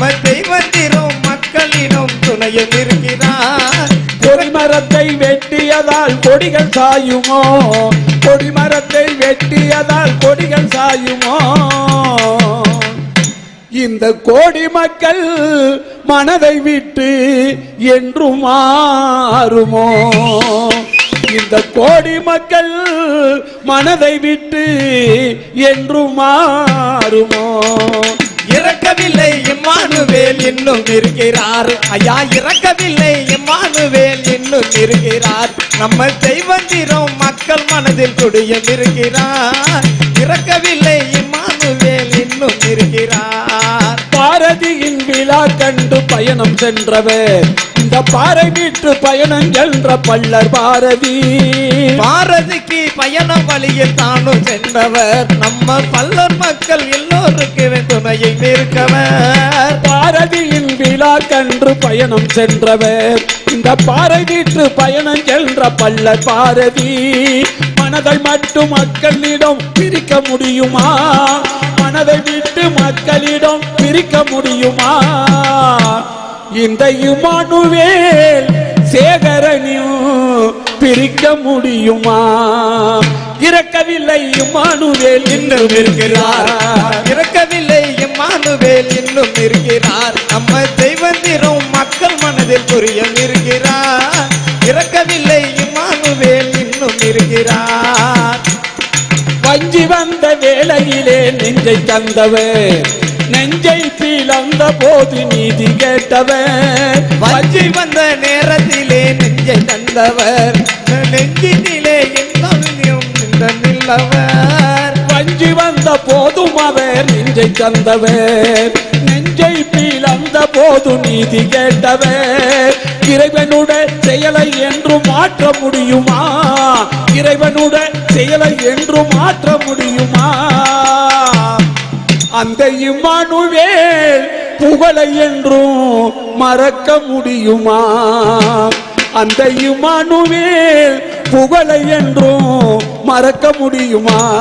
நம்ம தெய்வத்திலும் மக்களிடம் துணையும் இருக்கிறார் கொடிமரத்தை வெட்டியதால் கொடிகள் சாயுமோ? கொடிமரத்தை வெட்டியதால் கொடிகள் சாயுமோ? இந்த கோடி மக்கள் மனதை விட்டு என்று மாறுமோ இந்த கோடி மக்கள் மனதை விட்டு என்று மாறுமோ இறக்கவில்லை இம்மானுவேல் இன்னும் இருக்கிறார். ஐயா இறக்கவில்லை இம்மானுவேல் இன்னும் இருக்கிறார். நம்ம தெய்வந்திரம் மக்கள் மனதில் குடியும் இருக்கிறார். இறக்கவில்லை இம்மானுவேல் இன்னும் இருக்கிறார். பாரதியின் விழா கண்டு பயணம் சென்றவர். இந்த பாறை வீட்டு பயணம் சென்ற பள்ளர் பாரதி. பாரதிக்கு பயணம் வழியில் தானும் சென்றவர். நம்ம பல்லர் மக்கள் எல்லோருக்கு துணையை நிற்கவர். பாரதியின் விழா கன்று பயணம் சென்றவர். இந்த பாறை வீட்டு பயணம் சென்ற பள்ளர் பாரதி. மனதை மட்டும் மக்களிடம் பிரிக்க முடியுமா? இந்த இமானுவேல் சேகரனையும் பிரிக்க முடியுமா? இறக்கவில்லை இமானுவேல் இன்னும் இருக்கிறார். இறக்கவில்லை இம்மானுவேல் இன்னும் இருக்கிறார். நம்ம தெய்வந்திரும் மக்கள் மனதில் புரியும் இருக்கிறார். இறக்கவில்லை இம்மானுவேல் இன்னும் இருக்கிறார். வஞ்சி வந்த வேளையிலே நெஞ்சை தந்தவர். நெஞ்சை பிளந்த போது நீதி கேட்டவர். வஞ்சி வந்த நேரத்திலே நெஞ்சை தந்தவர். நெஞ்சினிலே நின்றவர். வஞ்சி வந்த போதும் அவர் நெஞ்சை தந்தவர். நெஞ்சை பிளந்த போது நீதி கேட்டவர். இறைவனுடைய செயலை என்று மாற்ற முடியுமா? இறைவனுடைய செயலை என்று மாற்ற முடியுமா? அந்த இம்மானுவேல் புகழை என்றும் மறக்க முடியுமா? அந்த இம்மானுவேல் புகழை என்றும் மறக்க முடியுமா?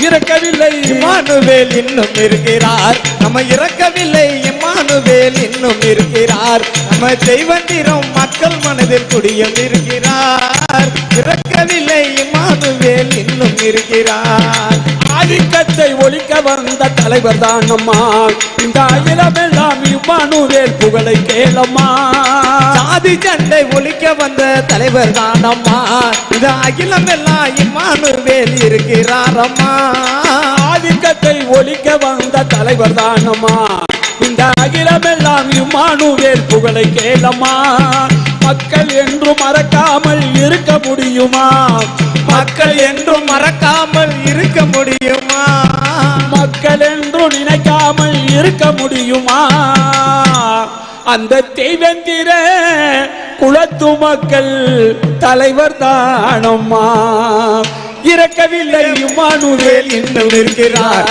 இறக்கவில்லை. இம்மானுவேல் இன்னும் இருக்கிறார். நம்ம இறக்கவில்லை. இம்மானுவேல் இன்னும் இருக்கிறார். நம்ம தெய்வந்திரம் மக்கள் மனதில் குடியும் இருக்கிறார். இறக்கவில்லை. இம்மானுவேல் இன்னும் இருக்கிறார். ஆதிக்கத்தை ஒழிக்க வந்த தலைவர் தான் அம்மா. இந்த அகிலமெல்லாம் இம்மானுவேல் புகழை கேளம்மா. சாதி சண்டை ஒழிக்க வந்த தலைவர் தானம்மா இந்த அகிலம் எல்லாம் இம்மானுவேல் இருக்கிறாரம்மா. ஆதிக்கத்தை ஒழிக்க வந்த தலைவர் தானம்மா இந்த அகிலமெல்லாம் இம்மானுவேல் புகழை கேளம்மா. மக்கள் என்றும் மறக்காமல் இருக்க முடியுமா? மக்கள் என்றும் மறக்காமல் இருக்க முடியுமா? மக்கள் என்றும் நினைக்காமல் இருக்க முடியுமா? அந்த தெய்வந்திர குலத்து மக்கள் தலைவர் தானம்மா. இறக்கவில்லை இம்மானுவேல் இன்னும் இருக்கிறார்.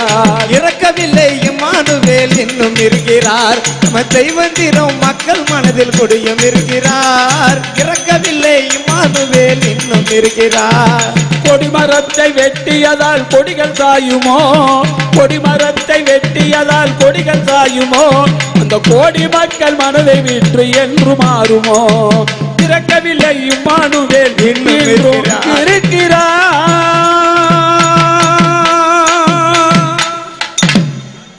இறக்கவில்லை இம்மானுவேல் இன்னும் இருக்கிறார். நம்ம தெய்வந்திரம் மக்கள் மனதில் குடியும் இருக்கிறார். இறக்கவில்லை இம்மானுவேல் இன்னும் இருக்கிறார். கொடிமரத்தை வெட்டியதால் கொடிகள் சாயுமோ? கொடிமரத்தை வெட்டியதால் கொடிகள் சாயுமோ? அந்த கோடி மக்கள் மனதை விற்று என்று மாறுமோ? இறக்கவில்லை இம்மானுவேல். இருக்கிறார்.